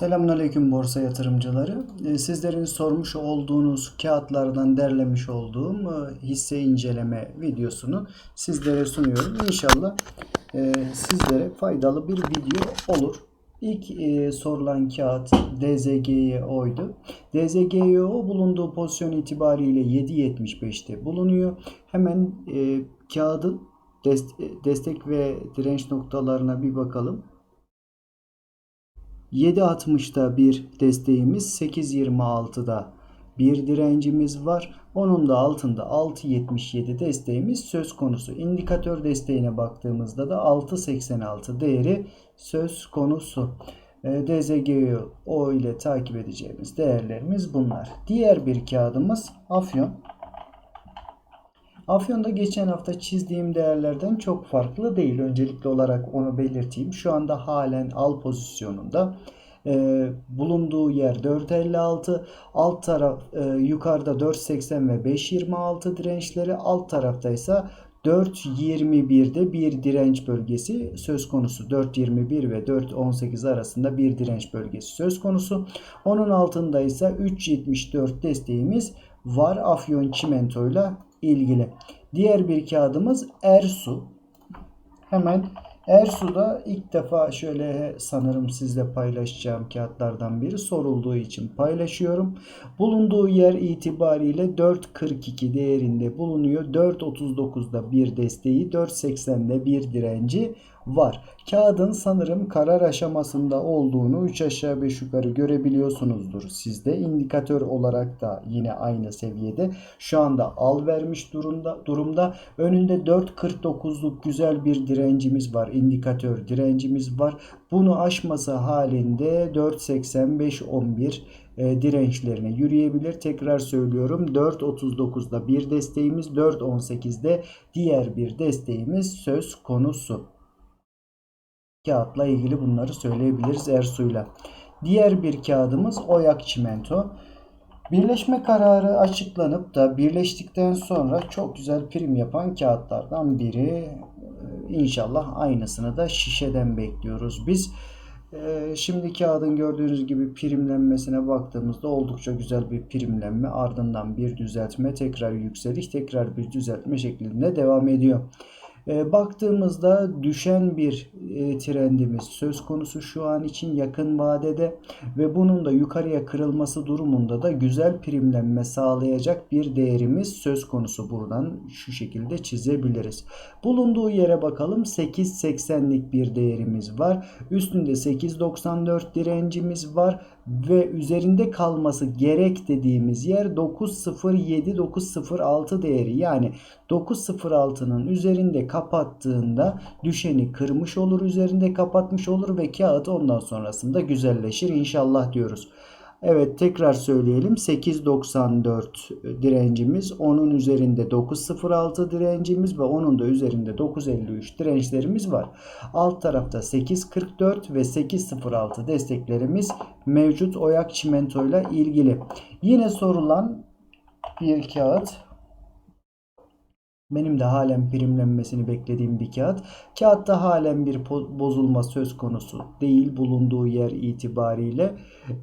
Selamünaleyküm borsa yatırımcıları. Ee, Sizlerin sormuş olduğunuz kağıtlardan derlemiş olduğum e, hisse inceleme videosunu sizlere sunuyorum. İnşallah e, sizlere faydalı bir video olur. İlk e, sorulan kağıt DZGYO'ydu. DZGYO bulunduğu pozisyon itibariyle 7.75'te bulunuyor. Hemen kağıdın dest- destek ve direnç noktalarına bir bakalım. 7.60'da bir desteğimiz, 8.26'da bir direncimiz var. Onun da altında 6.77 desteğimiz söz konusu. İndikatör desteğine baktığımızda da 6.86 değeri söz konusu. E, DZGO ile takip edeceğimiz değerlerimiz bunlar. Diğer bir kağıdımız Afyon. Afyon'da geçen hafta çizdiğim değerlerden çok farklı değil. Öncelikli olarak onu belirteyim. Şu anda halen al pozisyonunda. Ee, bulunduğu yer 4.56 alt taraf e, yukarıda 4.80 ve 5.26 dirençleri alt tarafta ise 4.21'de bir direnç bölgesi söz konusu. 4.21 ve 4.18 arasında bir direnç bölgesi söz konusu. Onun altında ise 3.74 desteğimiz var Afyon Çimento'yla ilgili. Diğer bir kağıdımız Ersu. Hemen Ersu'da ilk defa şöyle sanırım sizle paylaşacağım kağıtlardan biri sorulduğu için paylaşıyorum. Bulunduğu yer itibariyle 4.42 değerinde bulunuyor. 4.39'da bir desteği, 4.80'de bir direnci var. Kağıdın sanırım karar aşamasında olduğunu 3 aşağı 5 yukarı görebiliyorsunuzdur. Sizde indikatör olarak da yine aynı seviyede. Şu anda al vermiş durumda. durumda. Önünde 4.49'luk güzel bir direncimiz var. indikatör direncimiz var. Bunu aşması halinde 4.85-11 e, dirençlerine yürüyebilir. Tekrar söylüyorum 4.39'da bir desteğimiz 4.18'de diğer bir desteğimiz söz konusu kağıtla ilgili bunları söyleyebiliriz Ersu'yla. Diğer bir kağıdımız Oyak Çimento. Birleşme kararı açıklanıp da birleştikten sonra çok güzel prim yapan kağıtlardan biri. Ee, İnşallah aynısını da şişeden bekliyoruz biz. Ee, Şimdi kağıdın gördüğünüz gibi primlenmesine baktığımızda oldukça güzel bir primlenme ardından bir düzeltme tekrar yükseliş tekrar bir düzeltme şeklinde devam ediyor. E, baktığımızda düşen bir trendimiz söz konusu şu an için yakın vadede ve bunun da yukarıya kırılması durumunda da güzel primlenme sağlayacak bir değerimiz söz konusu buradan şu şekilde çizebiliriz. Bulunduğu yere bakalım 8.80'lik bir değerimiz var. Üstünde 8.94 direncimiz var ve üzerinde kalması gerek dediğimiz yer 9.07 9.06 değeri yani 9.06'nın üzerinde kapattığında düşeni kırmış olur üzerinde kapatmış olur ve kağıt ondan sonrasında güzelleşir inşallah diyoruz. Evet tekrar söyleyelim 8.94 direncimiz onun üzerinde 9.06 direncimiz ve onun da üzerinde 9.53 dirençlerimiz var. Alt tarafta 8.44 ve 8.06 desteklerimiz mevcut oyak çimentoyla ilgili. Yine sorulan bir kağıt benim de halen primlenmesini beklediğim bir kağıt. Kağıtta halen bir bozulma söz konusu değil bulunduğu yer itibariyle.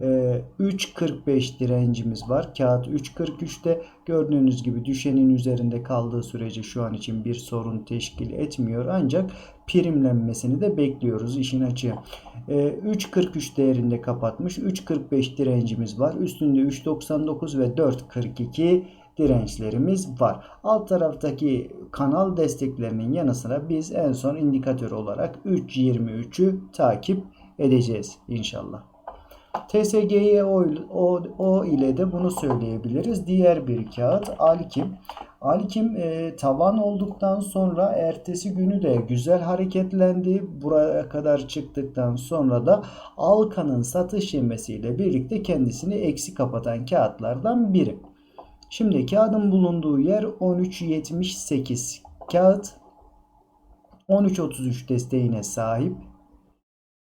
Ee, 3.45 direncimiz var. Kağıt 3.43'te gördüğünüz gibi düşenin üzerinde kaldığı sürece şu an için bir sorun teşkil etmiyor. Ancak primlenmesini de bekliyoruz işin açığı. Ee, 3.43 değerinde kapatmış. 3.45 direncimiz var. Üstünde 3.99 ve 4.42 dirençlerimiz var. Alt taraftaki kanal desteklerinin yanı sıra biz en son indikatör olarak 3.23'ü takip edeceğiz inşallah. TSG'ye o, o, o ile de bunu söyleyebiliriz. Diğer bir kağıt Alkim. Alkim e, tavan olduktan sonra ertesi günü de güzel hareketlendi. Buraya kadar çıktıktan sonra da Alkan'ın satış yemesiyle birlikte kendisini eksi kapatan kağıtlardan biri. Şimdi kağıdın bulunduğu yer 13.78. Kağıt 13.33 desteğine sahip.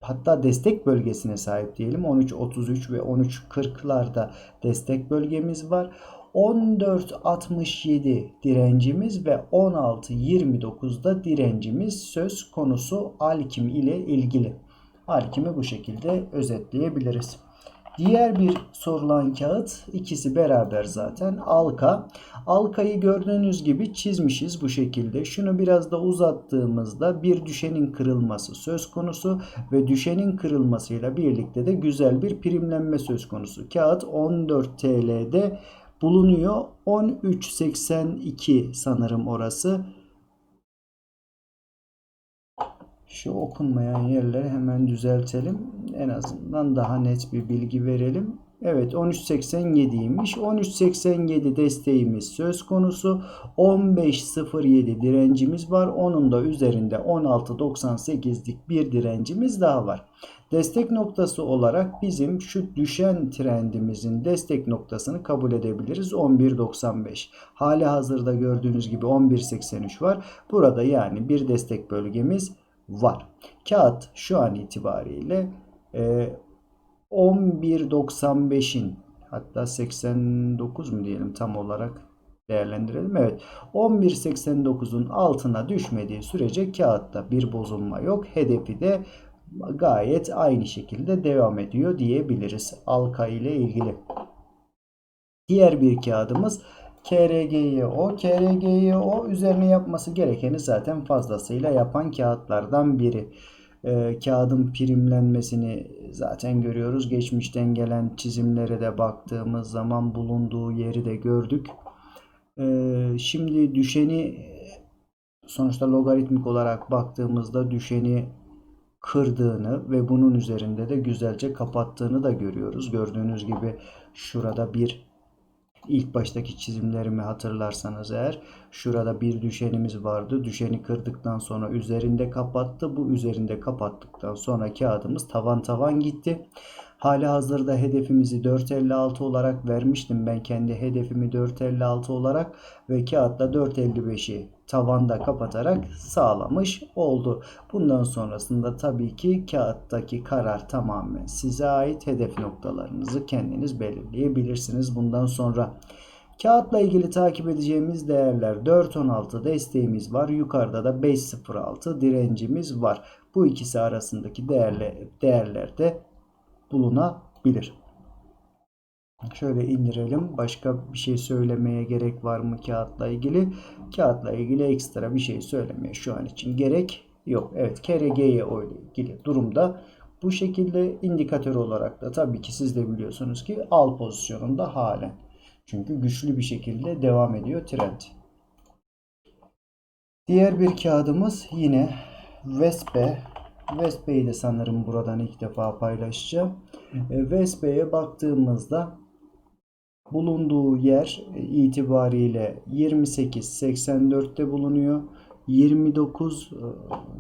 Hatta destek bölgesine sahip diyelim. 13.33 ve 13.40'larda destek bölgemiz var. 14.67 direncimiz ve 16.29'da direncimiz söz konusu Alkim ile ilgili. Halkimi bu şekilde özetleyebiliriz. Diğer bir sorulan kağıt ikisi beraber zaten alka. Alkayı gördüğünüz gibi çizmişiz bu şekilde. Şunu biraz da uzattığımızda bir düşenin kırılması söz konusu ve düşenin kırılmasıyla birlikte de güzel bir primlenme söz konusu. Kağıt 14 TL'de bulunuyor. 13.82 sanırım orası. Şu okunmayan yerleri hemen düzeltelim. En azından daha net bir bilgi verelim. Evet 13.87'ymiş. 13.87 desteğimiz söz konusu. 15.07 direncimiz var. Onun da üzerinde 16.98'lik bir direncimiz daha var. Destek noktası olarak bizim şu düşen trendimizin destek noktasını kabul edebiliriz. 11.95. Hali hazırda gördüğünüz gibi 11.83 var. Burada yani bir destek bölgemiz var. Kağıt şu an itibariyle e, 11.95'in hatta 89 mu diyelim tam olarak değerlendirelim. Evet 11.89'un altına düşmediği sürece kağıtta bir bozulma yok. Hedefi de gayet aynı şekilde devam ediyor diyebiliriz. Alka ile ilgili. Diğer bir kağıdımız KRGYO. KRGYO üzerine yapması gerekeni zaten fazlasıyla yapan kağıtlardan biri. Ee, kağıdın primlenmesini zaten görüyoruz. Geçmişten gelen çizimlere de baktığımız zaman bulunduğu yeri de gördük. Ee, şimdi düşeni sonuçta logaritmik olarak baktığımızda düşeni kırdığını ve bunun üzerinde de güzelce kapattığını da görüyoruz. Gördüğünüz gibi şurada bir İlk baştaki çizimlerimi hatırlarsanız eğer şurada bir düşenimiz vardı. Düşeni kırdıktan sonra üzerinde kapattı. Bu üzerinde kapattıktan sonra kağıdımız tavan tavan gitti. Hali hazırda hedefimizi 4.56 olarak vermiştim. Ben kendi hedefimi 4.56 olarak ve kağıtta 4.55'i tavanda kapatarak sağlamış oldu. Bundan sonrasında tabii ki kağıttaki karar tamamen size ait hedef noktalarınızı kendiniz belirleyebilirsiniz. Bundan sonra Kağıtla ilgili takip edeceğimiz değerler 4.16 desteğimiz var. Yukarıda da 5.06 direncimiz var. Bu ikisi arasındaki değerler, değerlerde bulunabilir. Şöyle indirelim. Başka bir şey söylemeye gerek var mı kağıtla ilgili? Kağıtla ilgili ekstra bir şey söylemeye şu an için gerek yok. Evet KRG'ye ile ilgili durumda bu şekilde indikatör olarak da tabii ki siz de biliyorsunuz ki al pozisyonunda halen. Çünkü güçlü bir şekilde devam ediyor trend. Diğer bir kağıdımız yine Vespe Vespe'yi de sanırım buradan ilk defa paylaşacağım. E, Vespe'ye baktığımızda bulunduğu yer itibariyle 28.84'te bulunuyor. 29 e,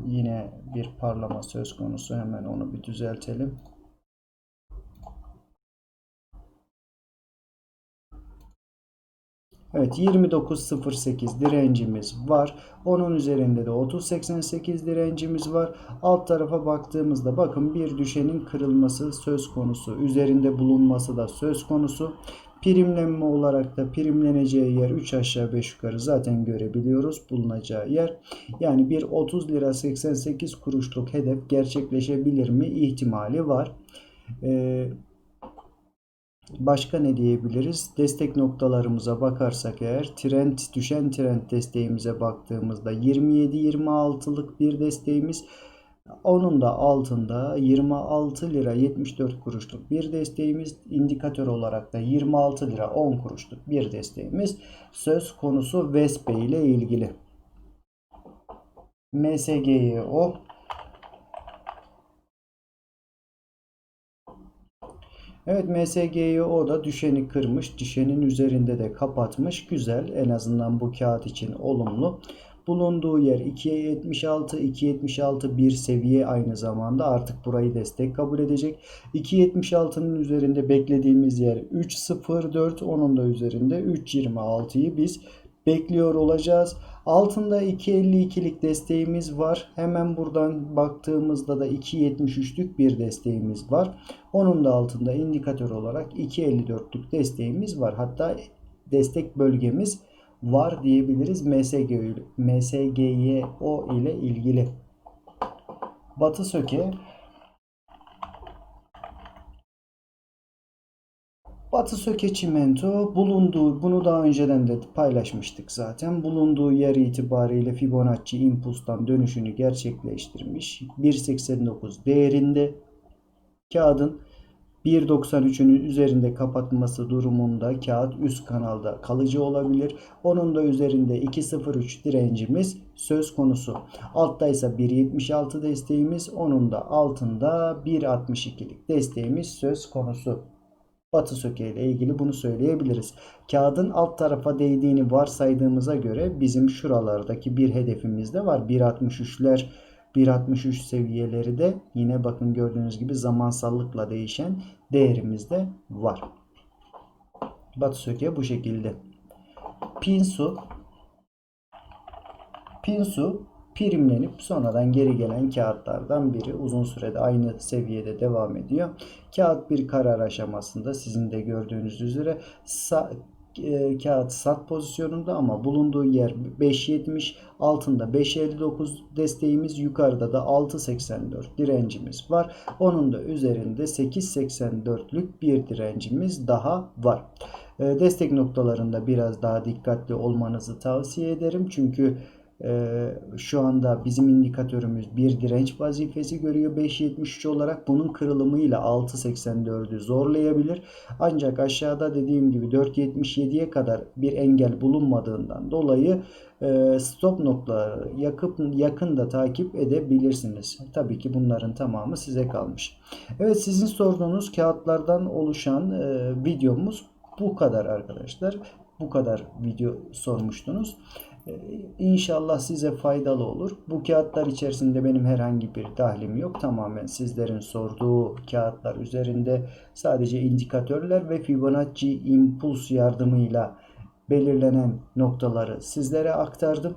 yine bir parlama söz konusu. Hemen onu bir düzeltelim. Evet 29.08 direncimiz var. Onun üzerinde de 30.88 direncimiz var. Alt tarafa baktığımızda bakın bir düşenin kırılması söz konusu. Üzerinde bulunması da söz konusu. Primlenme olarak da primleneceği yer 3 aşağı 5 yukarı zaten görebiliyoruz bulunacağı yer. Yani bir 30 lira 88 kuruşluk hedef gerçekleşebilir mi ihtimali var. Ee, Başka ne diyebiliriz? Destek noktalarımıza bakarsak eğer trend düşen trend desteğimize baktığımızda 27-26'lık bir desteğimiz onun da altında 26 lira 74 kuruşluk bir desteğimiz indikatör olarak da 26 lira 10 kuruşluk bir desteğimiz söz konusu Vespe ile ilgili. MSG'ye Evet MSG'yi o da düşeni kırmış. Düşenin üzerinde de kapatmış. Güzel. En azından bu kağıt için olumlu. Bulunduğu yer 2.76. 2.76 bir seviye aynı zamanda. Artık burayı destek kabul edecek. 2.76'nın üzerinde beklediğimiz yer 3.04. Onun da üzerinde 3.26'yı biz bekliyor olacağız. Altında 2.52'lik desteğimiz var. Hemen buradan baktığımızda da 2.73'lük bir desteğimiz var. Onun da altında indikatör olarak 2.54'lük desteğimiz var. Hatta destek bölgemiz var diyebiliriz MSG, MSGYO ile ilgili. Batı söke Batı söke çimento bulunduğu, bunu daha önceden de paylaşmıştık zaten. Bulunduğu yer itibariyle Fibonacci impulstan dönüşünü gerçekleştirmiş. 1.89 değerinde kağıdın 1.93'ünün üzerinde kapatması durumunda kağıt üst kanalda kalıcı olabilir. Onun da üzerinde 2.03 direncimiz söz konusu. Altta ise 1.76 desteğimiz, onun da altında 1.62'lik desteğimiz söz konusu. Batı söke ile ilgili bunu söyleyebiliriz. Kağıdın alt tarafa değdiğini varsaydığımıza göre bizim şuralardaki bir hedefimiz de var. 1.63'ler 1.63 seviyeleri de yine bakın gördüğünüz gibi zamansallıkla değişen değerimizde var. Batı söke bu şekilde. Pinsu Pinsu primlenip sonradan geri gelen kağıtlardan biri uzun sürede aynı seviyede devam ediyor. Kağıt bir karar aşamasında sizin de gördüğünüz üzere e, kağıt sat pozisyonunda ama bulunduğu yer 5.70 altında 5.59 desteğimiz yukarıda da 6.84 direncimiz var. Onun da üzerinde 8.84'lük bir direncimiz daha var. E, destek noktalarında biraz daha dikkatli olmanızı tavsiye ederim. Çünkü şu anda bizim indikatörümüz bir direnç vazifesi görüyor 5.73 olarak. Bunun kırılımıyla 6.84'ü zorlayabilir. Ancak aşağıda dediğim gibi 4.77'ye kadar bir engel bulunmadığından dolayı e, stop noktaları yakıp yakında takip edebilirsiniz. Tabii ki bunların tamamı size kalmış. Evet sizin sorduğunuz kağıtlardan oluşan e, videomuz bu kadar arkadaşlar. Bu kadar video sormuştunuz. Ee, İnşallah size faydalı olur. Bu kağıtlar içerisinde benim herhangi bir dahlim yok. Tamamen sizlerin sorduğu kağıtlar üzerinde sadece indikatörler ve Fibonacci impuls yardımıyla belirlenen noktaları sizlere aktardım.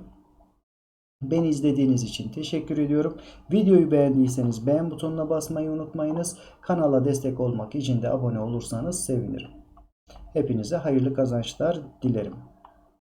Beni izlediğiniz için teşekkür ediyorum. Videoyu beğendiyseniz beğen butonuna basmayı unutmayınız. Kanala destek olmak için de abone olursanız sevinirim. Hepinize hayırlı kazançlar dilerim.